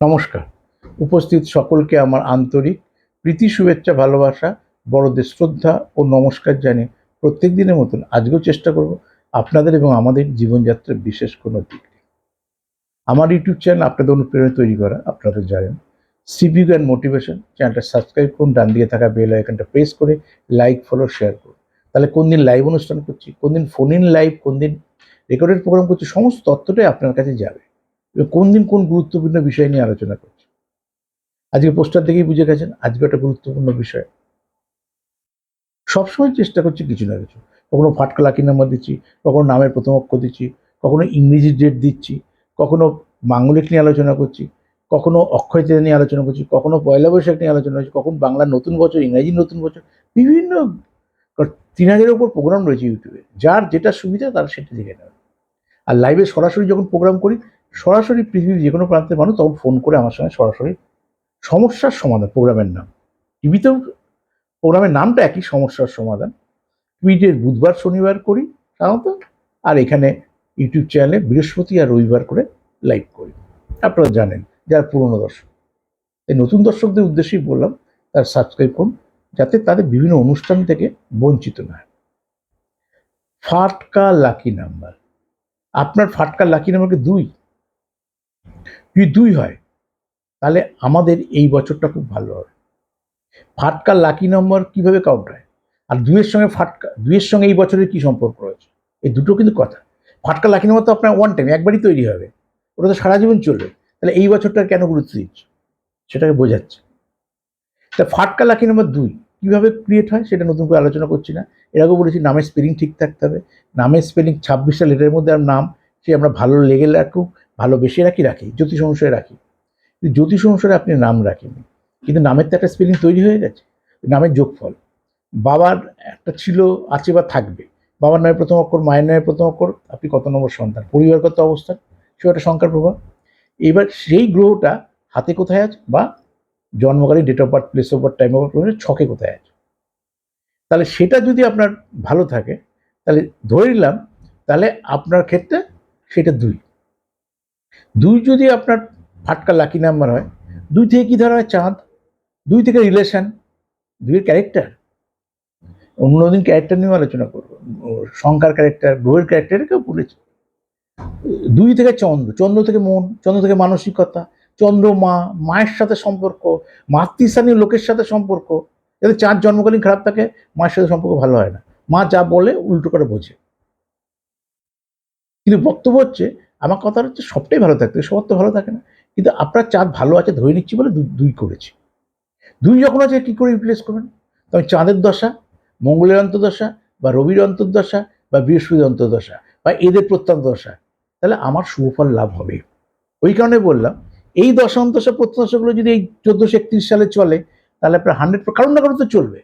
নমস্কার। উপস্থিত সকলকে আমার আন্তরিক প্রীতি, শুভেচ্ছা, ভালোবাসা, বড়দের শ্রদ্ধা ও নমস্কার জানিয়ে প্রত্যেক দিনের মতন আজকেও চেষ্টা করব আপনাদের এবং আমাদের জীবনযাত্রার বিশেষ কোনো দিক। আমার ইউটিউব চ্যানেল আপনাদের অনুপ্রেরণা তৈরি করা আপনারা জানেন। সিভিক অ্যান্ড মোটিভেশন, চ্যানেলটা সাবস্ক্রাইব করুন, ডান দিকে থাকা বেল আইকনটা প্রেস করে লাইক, ফলো, শেয়ার করুন। তাহলে কোন দিন লাইভ অনুষ্ঠান করছি, কোন দিন ফোন ইন লাইভ, কোন দিন রেকর্ডেড প্রোগ্রাম করছি, সমস্ত তথ্যটাই আপনার কাছে যাবে। কোন দিন কোন গুরুত্বপূর্ণ বিষয় নিয়ে আলোচনা করছি? আজকে পোস্টার দেখেই বুঝে গেছেন, আজকে একটা গুরুত্বপূর্ণ বিষয়। সবসময় চেষ্টা করছি কিছু না কিছু। কখনো ফাটকা লাকি নাম্বার দিচ্ছি, কখনো নামের প্রথম অক্ষর দিচ্ছি, কখনো ইংরেজি ডেট দিচ্ছি, কখনো মাঙ্গলিক নিয়ে আলোচনা করছি, কখনো অক্ষয় নিয়ে আলোচনা করছি, কখনো পয়লা বৈশাখ নিয়ে আলোচনা করছি, কখন বাংলার নতুন বছর ইংরাজির নতুন বছর, বিভিন্ন তিন হাজারের উপর প্রোগ্রাম রয়েছে ইউটিউবে। যার যেটা সুবিধা তার সেটা দেখে নেবে আর লাইভে সরাসরি যখন প্রোগ্রাম করি সরাসরি পৃথিবীর যে কোনো প্রান্তের মানুষ তখন ফোন করে আমার সঙ্গে সরাসরি সমস্যার সমাধান প্রোগ্রামের নাম। টিভিতেও প্রোগ্রামের নামটা একই, সমস্যার সমাধান। টুইটের বুধবার, শনিবার করি সাধারণত, আর এখানে ইউটিউব চ্যানেলে বৃহস্পতি আর রবিবার করে লাইভ করি। আপনারা জানেন, যারা পুরনো দর্শক। এই নতুন দর্শকদের উদ্দেশ্যেই বললাম, তার সাবস্ক্রাইব করুন, যাতে তাদের বিভিন্ন অনুষ্ঠান থেকে বঞ্চিত না হয়। ফাটকা লাকি নাম্বার আপনার ফাটকা লাকি নাম্বারকে দুই? যদি দুই হয়, তাহলে আমাদের এই বছরটা খুব ভালো হবে। ফাটকা লাকি নম্বর কীভাবে কাউন্ট হয়? আর দুইয়ের সঙ্গে ফাটকা, দুইয়ের সঙ্গে এই বছরের কি সম্পর্ক রয়েছে? এই দুটো কিন্তু কথা। ফাটকা লাকি নম্বর তো আপনার ওয়ান টাইম একবারই তৈরি হবে। ওটা তো সারা জীবন চলবে। তাহলে এই বছরটা কেন গুরুত্ব দিচ্ছে? সেটাকে বোঝাচ্ছে। তা ফাটকা লাকি নম্বর দুই, কীভাবে ক্রিয়েট হয় সেটা নতুন করে আলোচনা করছি না। এর আগেও বলেছি, নামের স্পেলিং ঠিক থাকতে হবে। নামের স্পেলিং ছাব্বিশটা লেটারের মধ্যে আর নাম সে আমরা ভালো লেগে রাখুক ভালোবেসে রাখি রাখি, জ্যোতিষ অনুসারে রাখি। জ্যোতিষ অনুসারে আপনি নাম রাখেননি। কিন্তু নামের তো একটা স্পেলিং তৈরি হয়ে গেছে, নামের যোগফল। বাবার একটা ছিল, আছে বা থাকবে। বাবার নামে প্রথম অক্ষর, মায়ের নামে প্রথম অক্ষর, আপনি কত নম্বর সন্তান? পরিবারগত অবস্থান, সেও একটা সংখ্যার প্রভাব। এবার সেই গ্রহটা হাতে কোথায় আছে? বা জন্মকালীন date of birth place of birth time of birth ছকে কোথায় আছে? তাহলে সেটা যদি আপনার ভালো থাকে, তাহলে ধরে নিলাম, তাহলে আপনার ক্ষেত্রে সেটা দুই। দুই যদি আপনার ফাটকা লাকি নাম্বার হয়, দুই থেকে কী ধরা হয় চাঁদ? দুই থেকে রিলেশান দুইয়ের ক্যারেক্টার অন্যদিন ক্যারেক্টার নিয়েও আলোচনা করব। সংখ্যার ক্যারেক্টার গ্রহের ক্যারেক্টারকেও বলেছি। দুই থেকে চন্দ্র চন্দ্র থেকে মন, চন্দ্র থেকে মানসিকতা, চন্দ্র মা, মায়ের সাথে সম্পর্ক মাতৃস্থানীয় লোকের সাথে সম্পর্ক। যাতে চাঁদ জন্মকালীন খারাপ থাকে, মায়ের সাথে সম্পর্ক ভালো হয় না। মা যা বলে, উল্টো করে বোঝে। কিন্তু বক্তব্য হচ্ছে, আমার কথা হচ্ছে সবটাই ভালো থাকতে, সবার তো ভালো থাকে না। কিন্তু আপনার চাঁদ ভালো আছে, ধরে নিচ্ছি বলে দুই করেছি। দুই যখন আছে, কি করে রিপ্লেস করবেন? তবে চাঁদের দশা, মঙ্গলের অন্তর্দশা, বা রবির অন্তর্দশা, বা বৃহস্পতির অন্তর্দশা, বা এদের প্রত্যন্ত দশা তাহলে আমার শুভফল লাভ হবে। ওই কারণে বললাম, এই দশা অন্তশা প্রত্যাশাগুলো যদি এই চোদ্দোশো একত্রিশ সালে চলে, তাহলে আপনার হান্ড্রেড কারণ না কারণ তো চলবে।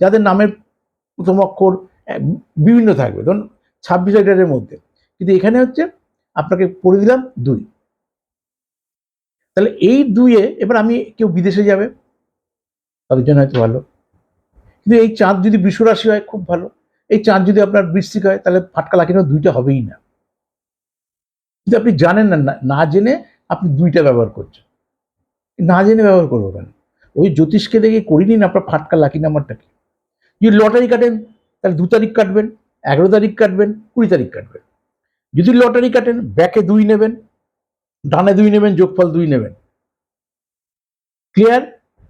যাদের নামের প্রথম অক্ষর বিভিন্ন থাকবে। ধরুন, ছাব্বিশ হাজারের মধ্যে। কিন্তু এখানে হচ্ছে আপনাকে পড়ে দিলাম দুই। তাহলে এই দুইয়ে এবার আমি কেউ বিদেশে যাবে, তাদের জন্য হয়তো ভালো। কিন্তু এই চাঁদ যদি বৃষ রাশি হয়, খুব ভালো। এই চাঁদ যদি আপনার বৃশ্চিক হয়, তাহলে ফাটকা লাকিনো দুইটা হবেই না। কিন্তু আপনি জানেন না, না- জেনে আপনি দুইটা ব্যবহার করছেন। না জেনে ব্যবহার করব কেন? ওই জ্যোতিষকে দেখে করি নিন আপনার ফাটকা লাকি নাম্বারটা কি? যদি লটারি কাটেন, তাহলে দু তারিখ কাটবেন, এগারো তারিখ কাটবেন, কুড়ি তারিখ কাটবেন। যদি লটারি কাটেন, ব্যাকে দুই নেবেন, ডানে দুই নেবেন, যোগফল দুই নেবেন। ক্লিয়ার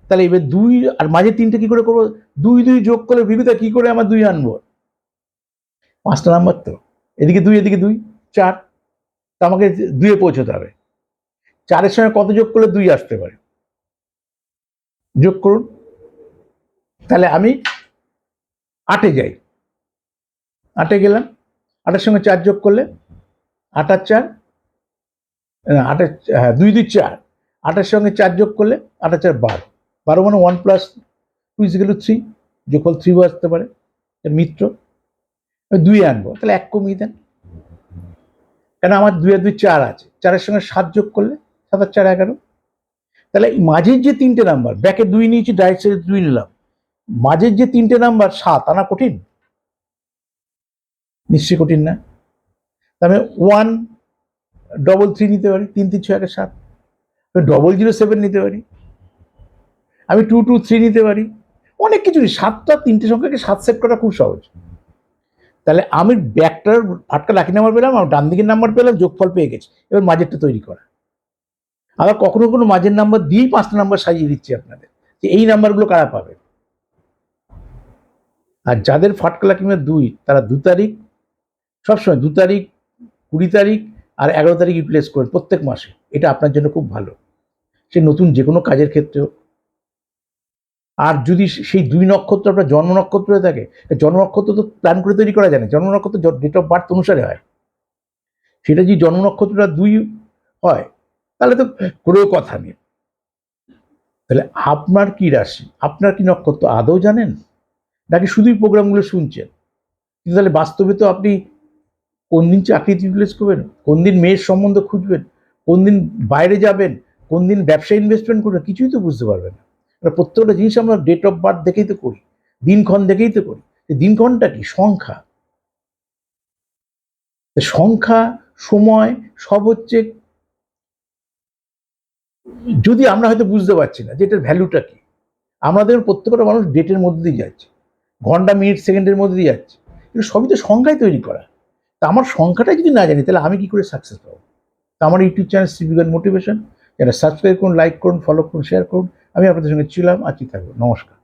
তাহলে এবার দুই আর মাঝে তিনটে কি করে করব? দুই দুই যোগ করলে বিবিধা কি করে আমার দুই আনব? পাঁচটা নাম্বার তো। এদিকে দুই এদিকে দুই, চার। তা আমাকে দুইয়ে পৌঁছতে হবে। চারের সঙ্গে কত যোগ করলে দুই আসতে পারে? যোগ করুন। তাহলে আমি আটে যাই। আটে গেলাম। আটের সঙ্গে চার যোগ করলে আট আর চার আটের হ্যাঁ দুই দুই চার। আটের সঙ্গে চার যোগ করলে আট চার বারো। বারো মানে ওয়ান প্লাস টু ইজ গেল থ্রি যোগফল থ্রিও আসতে পারে। মিত্র। দুই আনব, তাহলে এক কমিয়ে দেন। কেন আমার দুই আর দুই চার আছে? চারের সঙ্গে সাত যোগ করলে সাত আর চার এগারো। তাহলে মাঝের যে তিনটে নাম্বার ব্যাকে দুই নিয়েছি ডাইরেক্ট সাইডে দুই নিলাম। মাঝের যে তিনটে নাম্বার সাত, আনা কঠিন? নিশ্চয়ই কঠিন না। তাহলে ওয়ান ডবল থ্রি নিতে পারি, তিন তিন, ছয় সাত। ডবল জিরো সেভেন নিতে পারি। আমি টু টু থ্রি নিতে পারি। অনেক কিছু সাতটা, তিনটে সংখ্যাকে সাত সেট করা খুব সহজ। তাহলে আমি ব্যাকটার ফাটকা লাকি নাম্বার পেলাম, আর ডান দিকের নাম্বার পেলাম, যোগফল পেয়ে গেছি। এবার মাঝেরটা তৈরি করা। আবার কখনো কোনো মাঝের নাম্বার দিয়েই পাঁচটা নাম্বার সাজিয়ে দিচ্ছি আপনাদের, যে এই নাম্বারগুলো কারা পাবে? আর যাদের ফাটকা লাকি দুই, তারা দু তারিখ, সবসময় দু তারিখ কুড়ি তারিখ আর এগারো তারিখ ইউটিলাইজ করেন প্রত্যেক মাসে। এটা আপনার জন্য খুব ভালো। সে নতুন যে কোনো কাজের ক্ষেত্রে। আর যদি সেই দুই নক্ষত্র আপনার জন্ম নক্ষত্র হয়ে থাকে জন্ম নক্ষত্র তো প্ল্যান করে তৈরি করা যায় না। জন্ম নক্ষত্র ডেট অফ বার্থ অনুসারে হয়। সেটা যদি জন্ম নক্ষত্রটা দুই হয়, তাহলে তো কোনো কথা নেই। তাহলে আপনার কি রাশি? আপনার কি নক্ষত্র? আদৌ জানেন? নাকি শুধুই প্রোগ্রামগুলো শুনছেন? কিন্তু তাহলে বাস্তবে তো আপনি কোন দিন চাকরিতে ইউটিলাইজ করবেন? কোন দিন মেয়ের সম্বন্ধ খুঁজবেন? কোন দিন বাইরে যাবেন? কোন দিন ব্যবসায় ইনভেস্টমেন্ট করবেন? কিছুই তো বুঝতে পারবেন না। প্রত্যেকটা জিনিস আমরা ডেট অফ বার্থ দেখেই তো করি, দিনক্ষণ দেখেই তো করি। দিনক্ষণটা কি? সংখ্যা। সংখ্যা, সময়, সব হচ্ছে যদি আমরা হয়তো বুঝতে পারছি না যে এটার ভ্যালুটা কি। আমাদের প্রত্যেকটা মানুষ ডেটের মধ্যে দিয়ে যাচ্ছে। ঘণ্টা মিনিট সেকেন্ডের মধ্যে দিয়ে যাচ্ছে। কিন্তু সবই তো সংখ্যায় তৈরি করা। তা আমার সংখ্যাটা যদি না জানি, তাহলে আমি কি করে সাকসেস পাবো? তা আমার ইউটিউব চ্যানেল সিভিগান মোটিভেশন যারা সাবস্ক্রাইব করুন লাইক করুন ফলো করুন শেয়ার করুন, আমি আপনাদের সঙ্গে ছিলাম আজকে থাকব। নমস্কার।